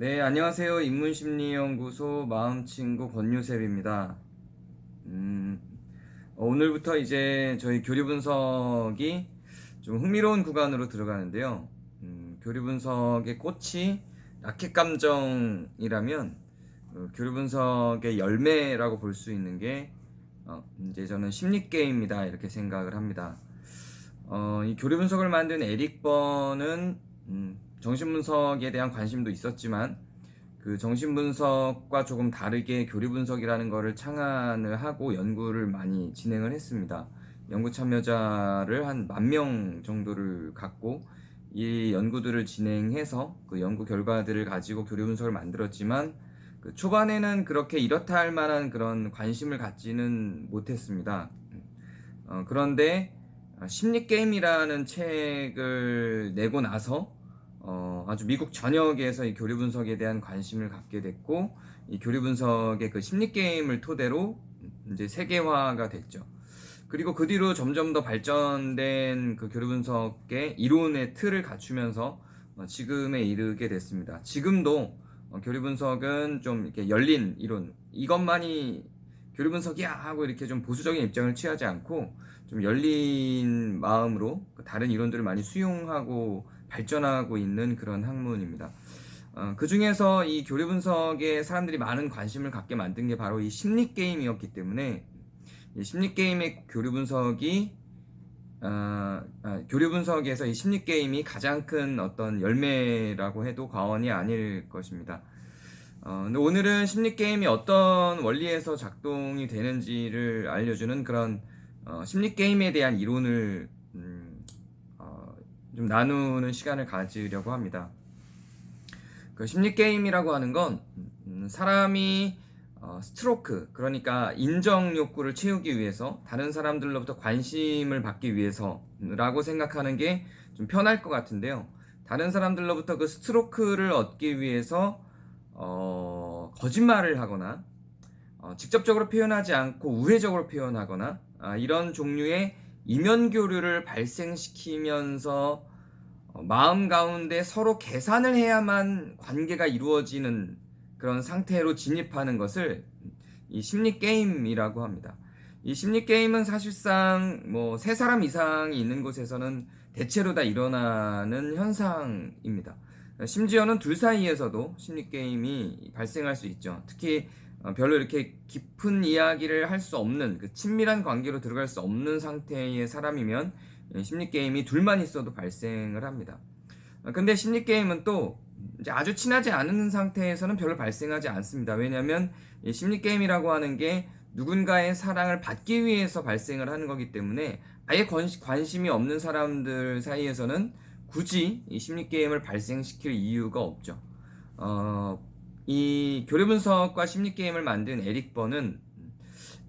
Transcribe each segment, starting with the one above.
네, 안녕하세요. 인문심리연구소 마음친구 권유셉입니다. 음, 어, 오늘부터 이제 저희 교리 분석이 좀 흥미로운 구간으로 들어가는데요. 음, 교리 분석의 꽃이 라켓 감정이라면 어, 교리 분석의 열매라고 볼 수 있는 게 어, 이제 저는 심리 게임이다 이렇게 생각을 합니다. 어, 이 교리 분석을 만든 에릭 번은 음, 정신 분석에 대한 관심도 있었지만 그 정신 분석과 조금 다르게 교리 분석이라는 것을 창안을 하고 연구를 많이 진행을 했습니다. 연구 참여자를 한 만 명 정도를 갖고 이 연구들을 진행해서 그 연구 결과들을 가지고 교리 분석을 만들었지만 그 초반에는 그렇게 이렇다 할 만한 그런 관심을 갖지는 못했습니다. 어, 그런데 심리 게임이라는 책을 내고 나서 어, 아주 미국 전역에서 이 교리 분석에 대한 관심을 갖게 됐고 이 교리 분석의 그 심리 게임을 토대로 이제 세계화가 됐죠. 그리고 그 뒤로 점점 더 발전된 그 교리 분석의 이론의 틀을 갖추면서 어, 지금에 이르게 됐습니다. 지금도 어, 교리 분석은 좀 이렇게 열린 이론 이것만이 교리 분석이야 하고 이렇게 좀 보수적인 입장을 취하지 않고 좀 열린 마음으로 그 다른 이론들을 많이 수용하고 발전하고 있는 그런 학문입니다. 어, 그 중에서 이 교리 분석에 사람들이 많은 관심을 갖게 만든 게 바로 이 심리 게임이었기 때문에 이 심리 게임의 교리 분석이 어, 아, 교리 분석에서 이 심리 게임이 가장 큰 어떤 열매라고 해도 과언이 아닐 것입니다. 어, 근데 오늘은 심리 게임이 어떤 원리에서 작동이 되는지를 알려주는 그런 어, 심리 게임에 대한 이론을 음, 어, 좀 나누는 시간을 가지려고 합니다. 그 심리 게임이라고 하는 건 음, 사람이 어, 스트로크 그러니까 인정 욕구를 채우기 위해서 다른 사람들로부터 관심을 받기 위해서라고 생각하는 게 좀 편할 것 같은데요. 다른 사람들로부터 그 스트로크를 얻기 위해서 어, 거짓말을 하거나 어, 직접적으로 표현하지 않고 우회적으로 표현하거나 아, 이런 종류의 이면 교류를 발생시키면서 어, 마음 가운데 서로 계산을 해야만 관계가 이루어지는 그런 상태로 진입하는 것을 이 심리 게임이라고 합니다. 이 심리 게임은 사실상 뭐 세 사람 이상이 있는 곳에서는 대체로 다 일어나는 현상입니다. 심지어는 둘 사이에서도 심리 게임이 발생할 수 있죠. 특히 어, 별로 이렇게 깊은 이야기를 할 수 없는 그 친밀한 관계로 들어갈 수 없는 상태의 사람이면 심리 게임이 둘만 있어도 발생을 합니다. 어, 근데 심리 게임은 또 아주 친하지 않은 상태에서는 별로 발생하지 않습니다. 왜냐하면 심리 게임이라고 하는 게 누군가의 사랑을 받기 위해서 발생을 하는 거기 때문에 아예 관심이 없는 사람들 사이에서는 굳이 이 심리 게임을 발생시킬 이유가 없죠. 어, 이 교류 분석과 심리 게임을 만든 에릭 번은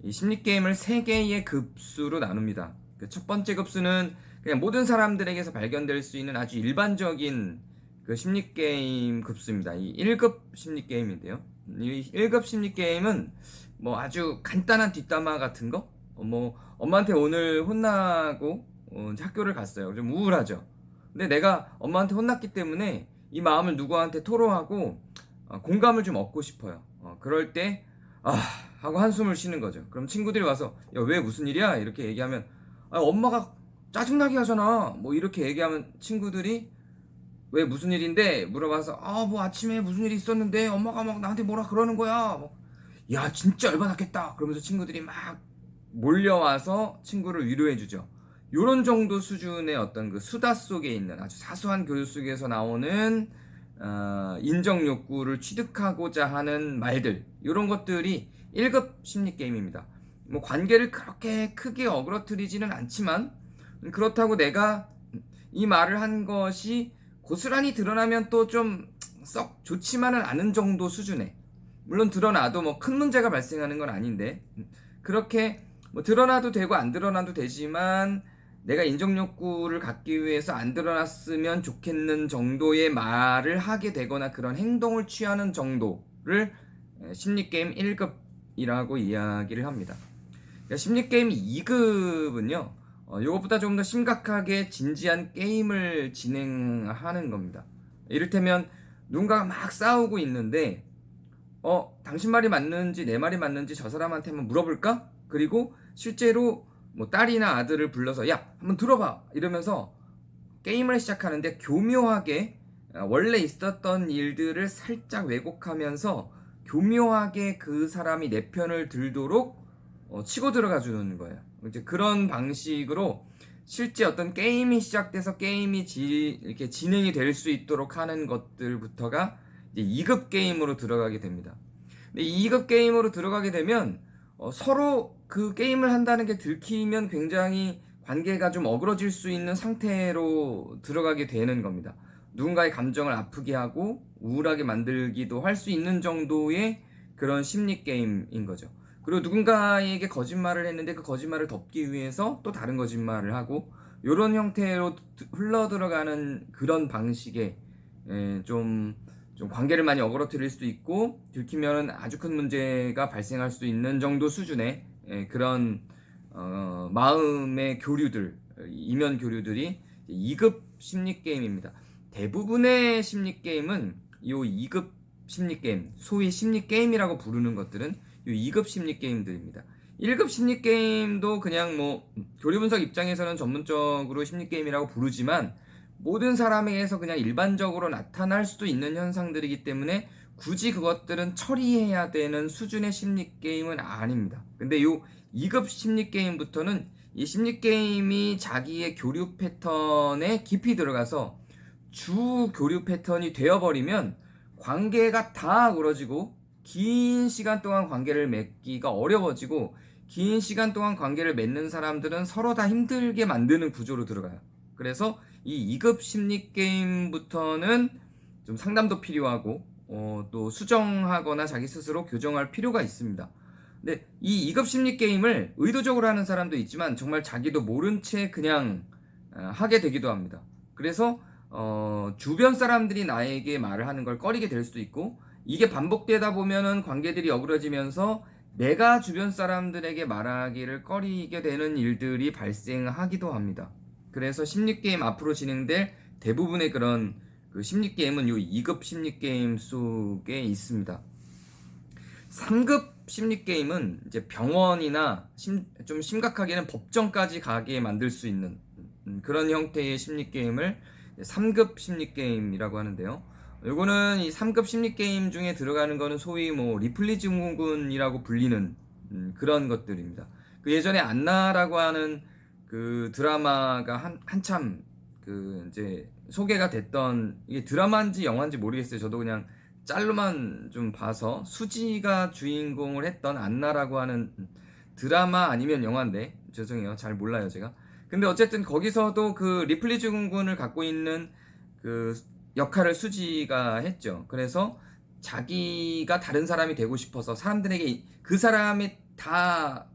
이 심리 게임을 세 개의 급수로 나눕니다. 그 첫 번째 급수는 그냥 모든 사람들에게서 발견될 수 있는 아주 일반적인 그 심리 게임 급수입니다. 이 1급 심리 게임인데요. 이 1급 심리 게임은 뭐 아주 간단한 뒷담화 같은 거, 어, 뭐 엄마한테 오늘 혼나고 어, 학교를 갔어요. 좀 우울하죠. 근데 내가 엄마한테 혼났기 때문에 이 마음을 누구한테 토로하고 어, 공감을 좀 얻고 싶어요. 어, 그럴 때 아, 하고 한숨을 쉬는 거죠. 그럼 친구들이 와서 야, 왜 무슨 일이야? 이렇게 얘기하면 아, 엄마가 짜증나게 하잖아. 뭐 이렇게 얘기하면 친구들이 왜 무슨 일인데 물어봐서 아 뭐 아침에 무슨 일이 있었는데 엄마가 막 나한테 뭐라 그러는 거야. 뭐, 야 진짜 열받았겠다. 그러면서 친구들이 막 몰려와서 친구를 위로해 주죠. 요런 정도 수준의 어떤 그 수다 속에 있는 아주 사소한 교류 속에서 나오는 어, 인정 욕구를 취득하고자 하는 말들 이런 것들이 1급 심리 게임입니다. 뭐 관계를 그렇게 크게 어그러뜨리지는 않지만 그렇다고 내가 이 말을 한 것이 고스란히 드러나면 또 좀 썩 좋지만은 않은 정도 수준의 물론 드러나도 뭐 큰 문제가 발생하는 건 아닌데 그렇게 뭐 드러나도 되고 안 드러나도 되지만 내가 인정 욕구를 갖기 위해서 안 드러났으면 좋겠는 정도의 말을 하게 되거나 그런 행동을 취하는 정도를 심리 게임 1급이라고 이야기를 합니다. 그러니까 심리 게임 2급은요. 어, 이것보다 좀더 심각하게 진지한 게임을 진행하는 겁니다. 이를테면 누군가가 막 싸우고 있는데 어 당신 말이 맞는지 내 말이 맞는지 저 사람한테 한번 물어볼까? 그리고 실제로 뭐 딸이나 아들을 불러서 야 한번 들어봐 이러면서 게임을 시작하는데 교묘하게 어, 원래 있었던 일들을 살짝 왜곡하면서 교묘하게 그 사람이 내 편을 들도록 어, 치고 들어가 주는 거예요. 이제 그런 방식으로 실제 어떤 게임이 시작돼서 게임이 지, 이렇게 진행이 될 수 있도록 하는 것들부터가 이제 2급 게임으로 들어가게 됩니다. 근데 2급 게임으로 들어가게 되면 어, 서로 그 게임을 한다는 게 들키면 굉장히 관계가 좀 어그러질 수 있는 상태로 들어가게 되는 겁니다. 누군가의 감정을 아프게 하고 우울하게 만들기도 할 수 있는 정도의 그런 심리 게임인 거죠. 그리고 누군가에게 거짓말을 했는데 그 거짓말을 덮기 위해서 또 다른 거짓말을 하고 이런 형태로 흘러 들어가는 그런 방식의 에, 좀, 좀 관계를 많이 어그러뜨릴 수도 있고 들키면 아주 큰 문제가 발생할 수 있는 정도 수준의 에, 그런 어, 마음의 교류들 이면 교류들이 2급 심리 게임입니다. 대부분의 심리 게임은 이 2급 심리 게임, 소위 심리 게임이라고 부르는 것들은 이 2급 심리 게임들입니다. 1급 심리 게임도 그냥 뭐 교류 분석 입장에서는 전문적으로 심리 게임이라고 부르지만 모든 사람에게서 그냥 일반적으로 나타날 수도 있는 현상들이기 때문에 굳이 그것들은 처리해야 되는 수준의 심리 게임은 아닙니다. 근데 요 2급 심리 게임부터는 이 심리 게임이 자기의 교류 패턴에 깊이 들어가서 주 교류 패턴이 되어버리면 관계가 다 그러지고 긴 시간 동안 관계를 맺기가 어려워지고 긴 시간 동안 관계를 맺는 사람들은 서로 다 힘들게 만드는 구조로 들어가요. 그래서 이 2급 심리 게임부터는 좀 상담도 필요하고 어, 또 수정하거나 자기 스스로 교정할 필요가 있습니다. 근데 이 2급 심리 게임을 의도적으로 하는 사람도 있지만 정말 자기도 모른 채 그냥 어, 하게 되기도 합니다. 그래서 어, 주변 사람들이 나에게 말을 하는 걸 꺼리게 될 수도 있고 이게 반복되다 보면은 관계들이 어그러지면서 내가 주변 사람들에게 말하기를 꺼리게 되는 일들이 발생하기도 합니다. 그래서 심리게임 앞으로 진행될 대부분의 그런 그 심리게임은 이 2급 심리게임 속에 있습니다. 3급 심리게임은 이제 병원이나 심, 좀 심각하게는 법정까지 가게 만들 수 있는 음, 그런 형태의 심리게임을 3급 심리게임이라고 하는데요. 요거는 이 3급 심리게임 중에 들어가는 거는 소위 뭐 리플리 증후군이라고 불리는 음, 그런 것들입니다. 그 예전에 안나라고 하는 그 드라마가 한, 한참 그 이제 소개가 됐던 이게 드라마인지 영화인지 모르겠어요. 저도 그냥 짤로만 좀 봐서 수지가 주인공을 했던 안나라고 하는 드라마 아니면 영화인데 죄송해요. 잘 몰라요, 제가. 근데 어쨌든 거기서도 그 리플리 증후군을 갖고 있는 그 역할을 수지가 했죠. 그래서 자기가 다른 사람이 되고 싶어서 사람들에게 그 사람이 다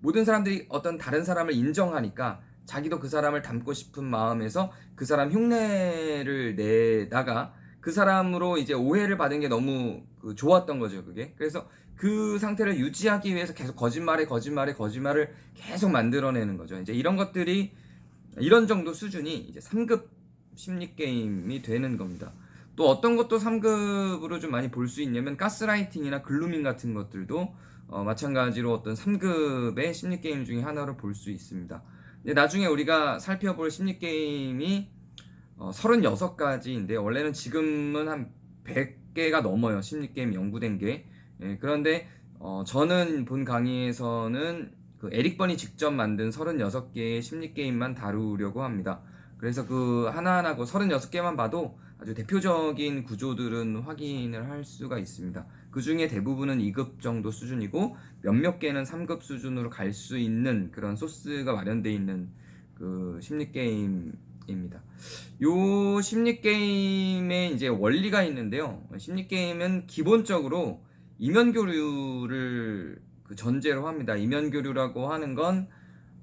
모든 사람들이 어떤 다른 사람을 인정하니까 자기도 그 사람을 닮고 싶은 마음에서 그 사람 흉내를 내다가 그 사람으로 이제 오해를 받은 게 너무 그 좋았던 거죠, 그게. 그래서 그 상태를 유지하기 위해서 계속 거짓말에 거짓말에 거짓말을 계속 만들어내는 거죠. 이제 이런 것들이 이런 정도 수준이 이제 3급 심리 게임이 되는 겁니다. 또 어떤 것도 3급으로 좀 많이 볼 수 있냐면 가스라이팅이나 글루밍 같은 것들도 어, 마찬가지로 어떤 3급의 심리 게임 중에 하나로 볼 수 있습니다. 근데 나중에 우리가 살펴볼 심리 게임이 어, 36가지인데 원래는 지금은 한 100개가 넘어요. 심리 게임 연구된 게. 예, 그런데 어, 저는 본 강의에서는 그 에릭 번이 직접 만든 36개의 심리 게임만 다루려고 합니다. 그래서 그 하나하나 그 36개만 봐도 아주 대표적인 구조들은 확인을 할 수가 있습니다. 그 중에 대부분은 2급 정도 수준이고 몇몇 개는 3급 수준으로 갈 수 있는 그런 소스가 마련되어 있는 그 심리 게임입니다. 요 심리 게임의 이제 원리가 있는데요. 심리 게임은 기본적으로 이면 교류를 그 전제로 합니다. 이면 교류라고 하는 건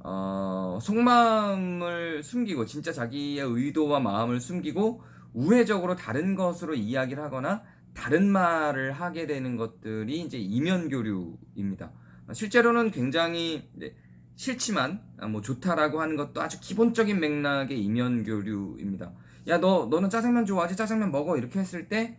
어, 속마음을 숨기고 진짜 자기의 의도와 마음을 숨기고 우회적으로 다른 것으로 이야기를 하거나 다른 말을 하게 되는 것들이 이제 이면 교류입니다. 실제로는 굉장히 싫지만 아, 뭐 좋다라고 하는 것도 아주 기본적인 맥락의 이면 교류입니다. 야 너 너는 짜장면 좋아하지? 짜장면 먹어 이렇게 했을 때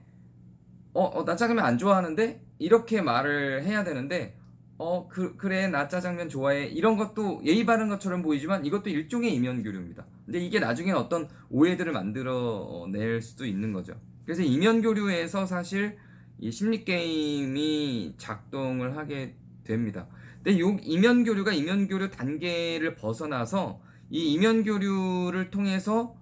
어, 어, 나 짜장면 안 좋아하는데 이렇게 말을 해야 되는데 어, 그, 그래 나 짜장면 좋아해 이런 것도 예의 바른 것처럼 보이지만 이것도 일종의 이면교류입니다. 근데 이게 나중에 어떤 오해들을 만들어 낼 수도 있는 거죠. 그래서 이면교류에서 사실 이 심리 게임이 작동을 하게 됩니다. 근데 요 이면교류가 이면교류 단계를 벗어나서 이 이면교류를 통해서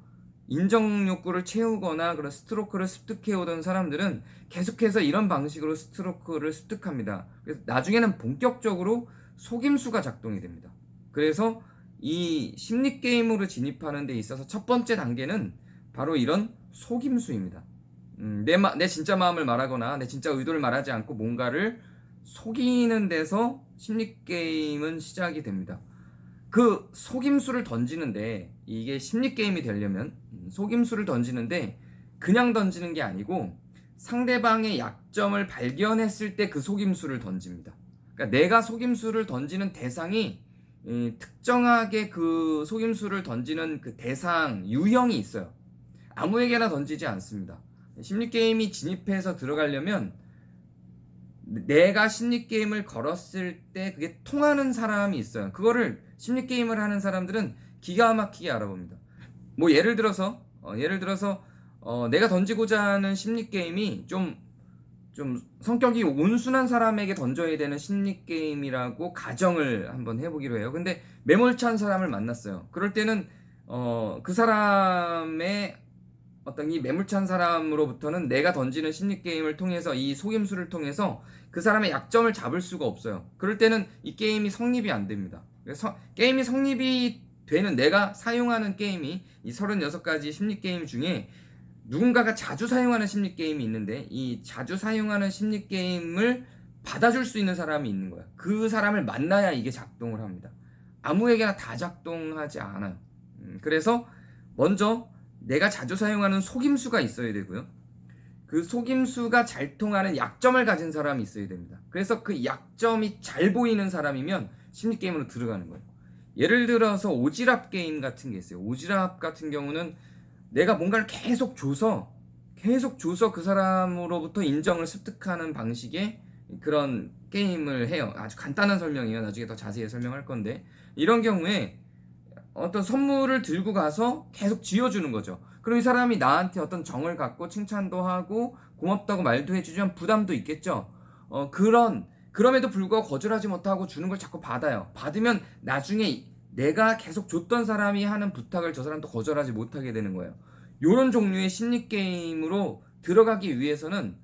인정 욕구를 채우거나 그런 스트로크를 습득해 오던 사람들은 계속해서 이런 방식으로 스트로크를 습득합니다. 그래서 나중에는 본격적으로 속임수가 작동이 됩니다. 그래서 이 심리 게임으로 진입하는 데 있어서 첫 번째 단계는 바로 이런 속임수입니다. 음, 내, 마, 내 진짜 마음을 말하거나 내 진짜 의도를 말하지 않고 뭔가를 속이는 데서 심리 게임은 시작이 됩니다. 그 속임수를 던지는데 이게 심리 게임이 되려면 음, 속임수를 던지는데 그냥 던지는 게 아니고 상대방의 약점을 발견했을 때 그 속임수를 던집니다. 그러니까 내가 속임수를 던지는 대상이 이, 특정하게 그 속임수를 던지는 그 대상 유형이 있어요. 아무에게나 던지지 않습니다. 심리 게임이 진입해서 들어가려면 내가 심리 게임을 걸었을 때 그게 통하는 사람이 있어요. 그거를 심리 게임을 하는 사람들은 기가 막히게 알아봅니다. 뭐 예를 들어서 어, 예를 들어서 어, 내가 던지고자 하는 심리 게임이 좀좀 성격이 온순한 사람에게 던져야 되는 심리 게임이라고 가정을 한번 해보기로 해요. 근데 매몰찬 사람을 만났어요. 그럴 때는 어, 그 사람의 어떤 이 매몰찬 사람으로부터는 내가 던지는 심리 게임을 통해서 이 속임수를 통해서 그 사람의 약점을 잡을 수가 없어요. 그럴 때는 이 게임이 성립이 안 됩니다. 그래서 게임이 성립이 되는 내가 사용하는 게임이 이 36가지 심리 게임 중에 누군가가 자주 사용하는 심리 게임이 있는데 이 자주 사용하는 심리 게임을 받아줄 수 있는 사람이 있는 거야. 그 사람을 만나야 이게 작동을 합니다. 아무에게나 다 작동하지 않아요. 음, 그래서 먼저 내가 자주 사용하는 속임수가 있어야 되고요. 그 속임수가 잘 통하는 약점을 가진 사람이 있어야 됩니다. 그래서 그 약점이 잘 보이는 사람이면 심리 게임으로 들어가는 거예요. 예를 들어서 오지랖 게임 같은 게 있어요. 오지랖 같은 경우는 내가 뭔가를 계속 줘서 계속 줘서 그 사람으로부터 인정을 습득하는 방식의 그런 게임을 해요. 아주 간단한 설명이에요. 나중에 더 자세히 설명할 건데 이런 경우에 어떤 선물을 들고 가서 계속 쥐어주는 거죠. 그럼 이 사람이 나한테 어떤 정을 갖고 칭찬도 하고 고맙다고 말도 해주면 부담도 있겠죠. 어, 그런 그럼에도 불구하고 거절하지 못하고 주는 걸 자꾸 받아요. 받으면 나중에 내가 계속 줬던 사람이 하는 부탁을 저 사람도 거절하지 못하게 되는 거예요. 이런 종류의 심리 게임으로 들어가기 위해서는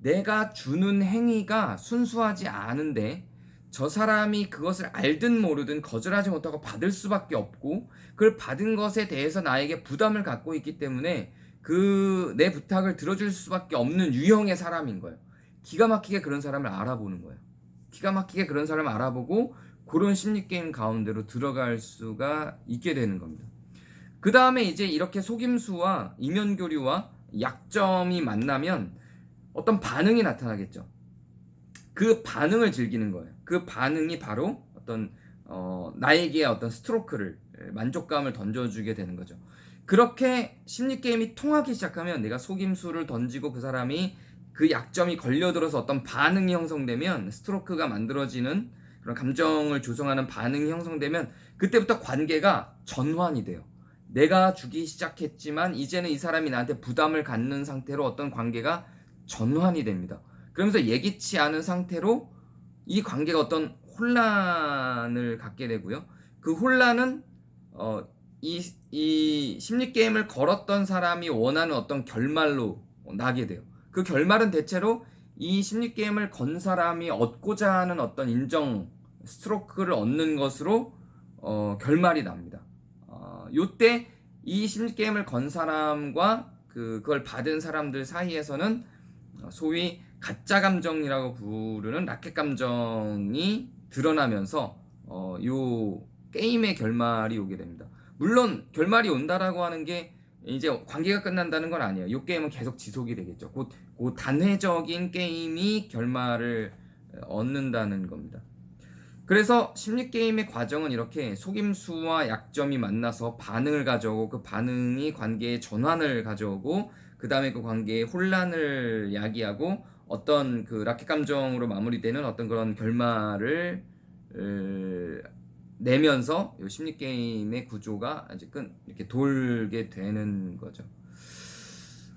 내가 주는 행위가 순수하지 않은데 저 사람이 그것을 알든 모르든 거절하지 못하고 받을 수밖에 없고 그걸 받은 것에 대해서 나에게 부담을 갖고 있기 때문에 그 내 부탁을 들어줄 수밖에 없는 유형의 사람인 거예요. 기가 막히게 그런 사람을 알아보는 거예요. 기가 막히게 그런 사람을 알아보고 그런 심리 게임 가운데로 들어갈 수가 있게 되는 겁니다. 그 다음에 이제 이렇게 속임수와 이면 교류와 약점이 만나면 어떤 반응이 나타나겠죠. 그 반응을 즐기는 거예요. 그 반응이 바로 어떤 어, 나에게 어떤 스트로크를 만족감을 던져주게 되는 거죠. 그렇게 심리 게임이 통하기 시작하면 내가 속임수를 던지고 그 사람이 그 약점이 걸려들어서 어떤 반응이 형성되면 스트로크가 만들어지는 그런 감정을 조성하는 반응이 형성되면 그때부터 관계가 전환이 돼요. 내가 주기 시작했지만 이제는 이 사람이 나한테 부담을 갖는 상태로 어떤 관계가 전환이 됩니다. 그러면서 예기치 않은 상태로 이 관계가 어떤 혼란을 갖게 되고요. 그 혼란은 어, 이, 이 심리 게임을 걸었던 사람이 원하는 어떤 결말로 나게 돼요. 그 결말은 대체로 이 심리 게임을 건 사람이 얻고자 하는 어떤 인정 스트로크를 얻는 것으로 어, 결말이 납니다. 어, 요때 이 심리 게임을 건 사람과 그, 그걸 받은 사람들 사이에서는 소위 가짜 감정이라고 부르는 라켓 감정이 드러나면서 어, 요 게임의 결말이 오게 됩니다. 물론 결말이 온다라고 하는 게 이제 관계가 끝난다는 건 아니에요. 요 게임은 계속 지속이 되겠죠. 곧, 곧 단회적인 게임이 결말을 얻는다는 겁니다. 그래서 심리 게임의 과정은 이렇게 속임수와 약점이 만나서 반응을 가져오고 그 반응이 관계의 전환을 가져오고 그 다음에 그 관계의 혼란을 야기하고 어떤 그 라켓 감정으로 마무리되는 어떤 그런 결말을 을, 내면서 요 심리 게임의 구조가 이제 끈 이렇게 돌게 되는 거죠.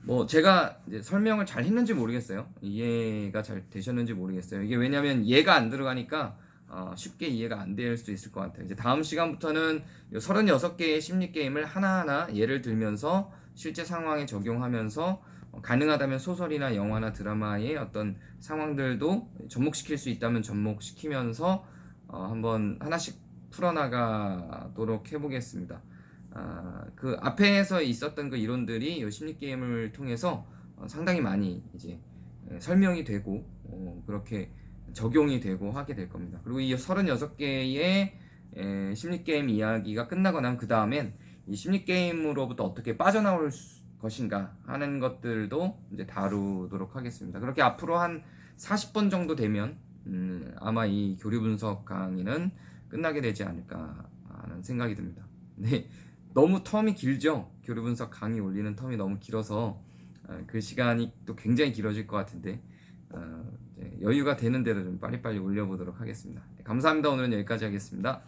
뭐 제가 설명을 잘 했는지 모르겠어요. 이해가 잘 되셨는지 모르겠어요. 이게 왜냐면 이해가 안 들어가니까 어, 쉽게 이해가 안 될 수도 있을 것 같아요. 이제 다음 시간부터는 요 36개의 심리 게임을 하나하나 예를 들면서 실제 상황에 적용하면서 어, 가능하다면 소설이나 영화나 드라마의 어떤 상황들도 접목시킬 수 있다면 접목시키면서 어, 한번 하나씩 풀어나가도록 해보겠습니다. 아, 그 앞에서 있었던 그 이론들이 이 심리 게임을 통해서 어, 상당히 많이 이제 예, 설명이 되고 어, 그렇게 적용이 되고 하게 될 겁니다. 그리고 이 36개의 심리 게임 이야기가 끝나고 나면 그 다음엔 이 심리 게임으로부터 어떻게 빠져나올 수- 것인가 하는 것들도 이제 다루도록 하겠습니다. 그렇게 앞으로 한 40번 정도 되면 음, 아마 이 교류 분석 강의는 끝나게 되지 않을까 하는 생각이 듭니다. 네, 너무 텀이 길죠? 교류 분석 강의 올리는 텀이 너무 길어서 어, 그 시간이 또 굉장히 길어질 것 같은데 어, 여유가 되는 대로 좀 빨리빨리 올려보도록 하겠습니다. 네, 감사합니다. 오늘은 여기까지 하겠습니다.